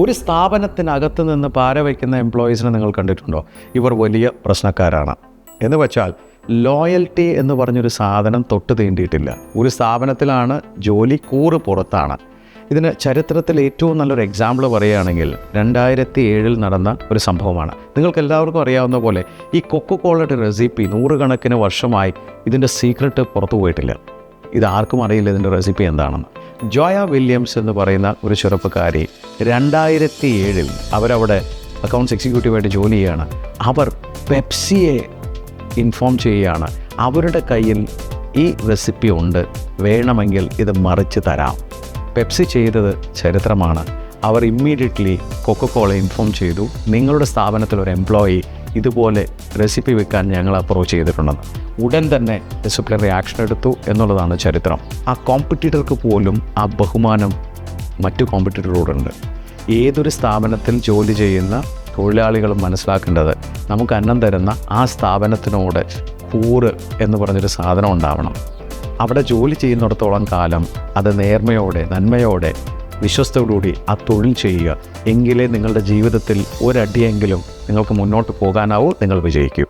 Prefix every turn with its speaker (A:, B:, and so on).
A: ഒരു സ്ഥാപനത്തിനകത്ത് നിന്ന് പാര വയ്ക്കുന്ന എംപ്ലോയീസിനെ നിങ്ങൾ കണ്ടിട്ടുണ്ടോ? ഇവർ വലിയ പ്രശ്നക്കാരാണ്. എന്ന് വെച്ചാൽ ലോയൽറ്റി എന്ന് പറഞ്ഞൊരു സാധനം തൊട്ട് തീണ്ടിയിട്ടില്ല. ഒരു സ്ഥാപനത്തിലാണ് ജോലി കൂറ് പുറത്താണ്. ഇതിന് ചരിത്രത്തിൽ ഏറ്റവും നല്ലൊരു എക്സാമ്പിൾ പറയുകയാണെങ്കിൽ രണ്ടായിരത്തി ഏഴിൽ നടന്ന ഒരു സംഭവമാണ്. നിങ്ങൾക്ക് എല്ലാവർക്കും അറിയാവുന്ന പോലെ ഈ കൊക്കോ കോളയുടെ റെസിപ്പി നൂറുകണക്കിന് വർഷമായി ഇതിന്റെ സീക്രട്ട് പുറത്തു പോയിട്ടില്ല. ഇത് ആർക്കും അറിയില്ല ഇതിന്റെ റെസിപ്പി എന്താണെന്ന്. ജോയ വില്യംസ് എന്ന് പറയുന്ന ഒരു ചെറുപ്പക്കാരി രണ്ടായിരത്തി ഏഴിൽ അവരവിടെ അക്കൗണ്ട്സ് എക്സിക്യൂട്ടീവായിട്ട് ജോലി ചെയ്യുകയാണ് അവർ പെപ്സിയെ ഇൻഫോം ചെയ്യുകയാണ്. അവരുടെ കയ്യിൽ ഈ റെസിപ്പി ഉണ്ട്. വേണമെങ്കിൽ ഇത് മറിച്ച് തരാം. പെപ്സി ചെയ്തത് ചരിത്രമാണ്. അവർ ഇമ്മീഡിയറ്റ്ലി കൊക്കക്കോളെ ഇൻഫോം ചെയ്തു നിങ്ങളുടെ സ്ഥാപനത്തിൽ ഒരു എംപ്ലോയി ഇതുപോലെ റെസിപ്പി വെക്കാൻ ഞങ്ങൾ അപ്രോച്ച് ചെയ്തിട്ടുണ്ടെന്ന് ഉടൻ തന്നെ ഡിസിപ്ലിനറി റിയാക്ഷൻ എടുത്തു എന്നുള്ളതാണ് ചരിത്രം. ആ കോമ്പറ്റീറ്റർക്ക് പോലും ആ ബഹുമാനം മറ്റു കോമ്പറ്റീറ്ററോടുണ്ട് ഏതൊരു സ്ഥാപനത്തിൽ ജോലി ചെയ്യുന്ന തൊഴിലാളികളും മനസ്സിലാക്കേണ്ടത് നമുക്ക് അന്നം തരുന്ന ആ സ്ഥാപനത്തിനോട് കൂറ് എന്ന് പറഞ്ഞൊരു സാധനം ഉണ്ടാവണം. അവിടെ ജോലി ചെയ്യുന്നിടത്തോളം കാലം അത് നേർമയോടെ നന്മയോടെ വിശ്വസ്തയോടുകൂടി ആ തൊഴിൽ ചെയ്യുക. എങ്കിലേ നിങ്ങളുടെ ജീവിതത്തിൽ ഒരടിയെങ്കിലും നിങ്ങൾക്ക് മുന്നോട്ട് പോകാനാവൂ നിങ്ങൾ വിജയിക്കൂ.